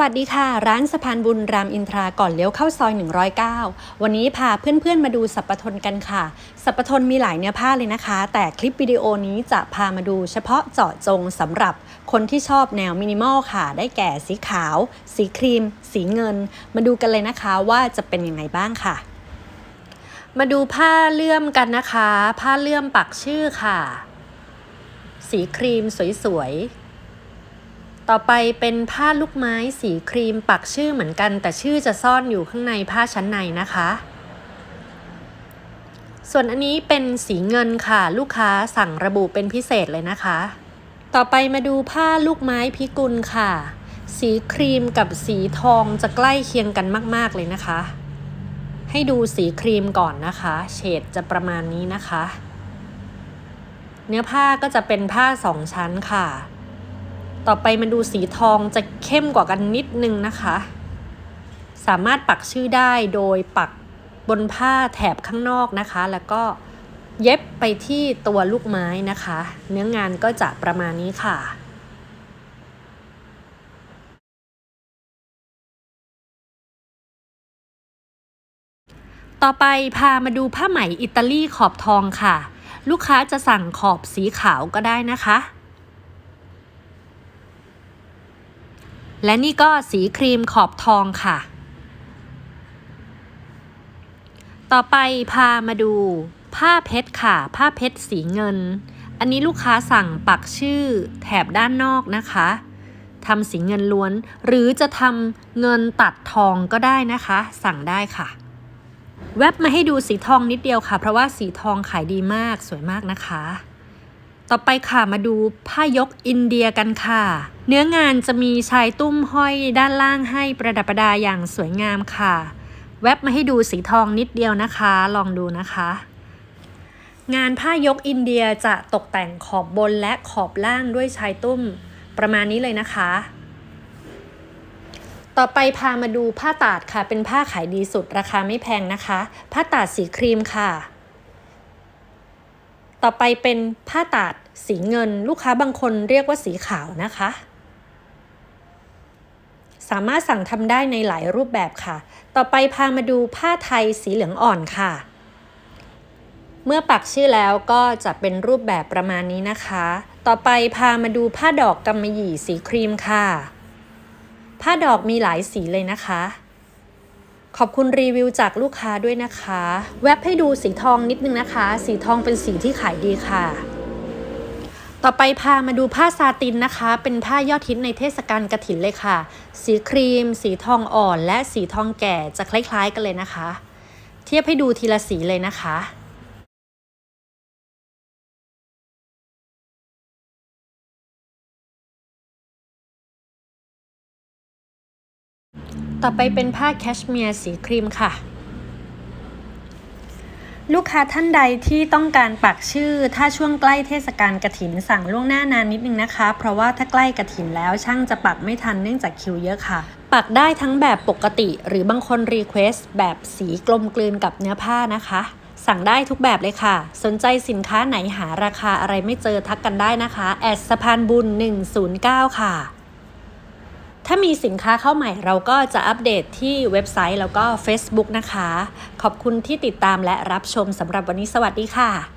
วัสดีค่ะ ร้านสะพานบุญรามอินทราก่อนเลี้ยวเข้าซอย 109 วันนี้พาเพื่อนๆมาดูสัปปทนกันค่ะ สัปปทนมีหลายเนื้อผ้าเลยนะคะ แต่คลิปวิดีโอนี้จะพามาดูเฉพาะเจาะจงสำหรับคนที่ชอบแนวมินิมอลค่ะ ได้แก่สีขาว สีครีม สีเงิน มาดูกันเลยนะคะว่าจะเป็นยังไงบ้างค่ะ มาดูผ้าเลื่อมกันนะคะ ผ้าเลื่อมปักชื่อค่ะ สีครีมสวยๆ ต่อไปเป็นผ้าลูกไม้สีครีมปักชื่อเหมือนกัน แต่ชื่อจะซ่อนอยู่ข้างในผ้าชั้นในนะคะ ส่วนอันนี้เป็นสีเงินค่ะ ลูกค้าสั่งระบุเป็นพิเศษเลยนะคะ ต่อไปมาดูผ้าลูกไม้พิกุลค่ะ สีครีมกับสีทองจะใกล้เคียงกันมาก ๆ เลยนะคะ ให้ดูสีครีมก่อนนะคะ เฉดจะประมาณนี้นะคะ เนื้อผ้าก็จะเป็นผ้าสองชั้นค่ะ ต่อไปมาดูสีทองจะเข้มกว่ากันนิดนึงนะคะ สามารถปักชื่อได้โดยปักบนผ้าแถบข้างนอกนะคะ แล้วก็เย็บไปที่ตัวลูกไม้นะคะ เนื้องานก็จะประมาณนี้ค่ะต่อไปพามาดูผ้าไหมอิตาลีขอบทองค่ะ ลูกค้าจะสั่งขอบสีขาวก็ได้นะคะ และนี่ก็สีครีมขอบทองค่ะ ต่อไปพามาดู ผ้าเพชรค่ะ ผ้าเพชรสีเงิน อันนี้ลูกค้าสั่งปักชื่อแถบด้านนอกนะคะทำสีเงินล้วน หรือจะทำเงินตัดทองก็ได้นะคะ สั่งได้ค่ะ แวบมาให้ดูสีทองนิดเดียวค่ะ เพราะว่าสีทองขายดีมากสวยมากนะคะ ต่อไปค่ะมาดูผ้ายกอินเดียกันค่ะ เนื้องานจะมีชายตุ้มห้อยด้านล่างให้ประดับประดาอย่างสวยงามค่ะ แวบมาให้ดูสีทองนิดเดียวนะคะ ลองดูนะคะ งานผ้ายกอินเดียจะตกแต่งขอบบนและขอบล่างด้วยชายตุ้มประมาณนี้เลยนะคะ ต่อไปพามาดูผ้าตาดค่ะ เป็นผ้าขายดีสุดราคาไม่แพงนะคะ ผ้าตาดสีครีมค่ะ ต่อไปเป็นผ้าตาดสีเงิน ลูกค้าบางคนเรียกว่าสีขาวนะคะ สามารถสั่งทำได้ในหลายรูปแบบค่ะ ต่อไปพามาดูผ้าไทยสีเหลืองอ่อนค่ะ เมื่อปักชื่อแล้วก็จะเป็นรูปแบบประมาณนี้นะคะ ต่อไปพามาดูผ้าดอกกำมะหยี่สีครีมค่ะ ผ้าดอกมีหลายสีเลยนะคะ ขอบคุณรีวิวจากลูกค้าด้วยนะคะ แวบให้ดูสีทองนิดนึงนะคะ สีทองเป็นสีที่ขายดีค่ะ ต่อไปพามาดูผ้าซาตินนะคะ เป็นผ้ายอดฮิตในเทศกาลกระถินเลยค่ะ สีครีม สีทองอ่อน และสีทองแก่จะคล้ายๆกันเลยนะคะ เทียบให้ดูทีละสีเลยนะคะต่อไปเป็นผ้าแคชเมียร์สีครีมค่ะ ลูกค้าท่านใดที่ต้องการปักชื่อ ถ้าช่วงใกล้เทศกาลกระถินสั่งล่วงหน้านานนิดนึงนะคะ เพราะว่าถ้าใกล้กระถินแล้วช่างจะปักไม่ทันเนื่องจากคิวเยอะค่ะ ปักได้ทั้งแบบปกติ หรือบางคนรีเควสแบบสีกลมกลืนกับเนื้อผ้านะคะ สั่งได้ทุกแบบเลยค่ะ สนใจสินค้าไหนหาราคาอะไรไม่เจอทักกันได้นะคะ แอดสะพานบุญ 109 ค่ะ ถ้ามีสินค้าเข้าใหม่เราก็จะอัปเดตที่เว็บไซต์แล้วก็ Facebook นะคะ ขอบคุณที่ติดตามและรับชมสำหรับวันนี้สวัสดีค่ะ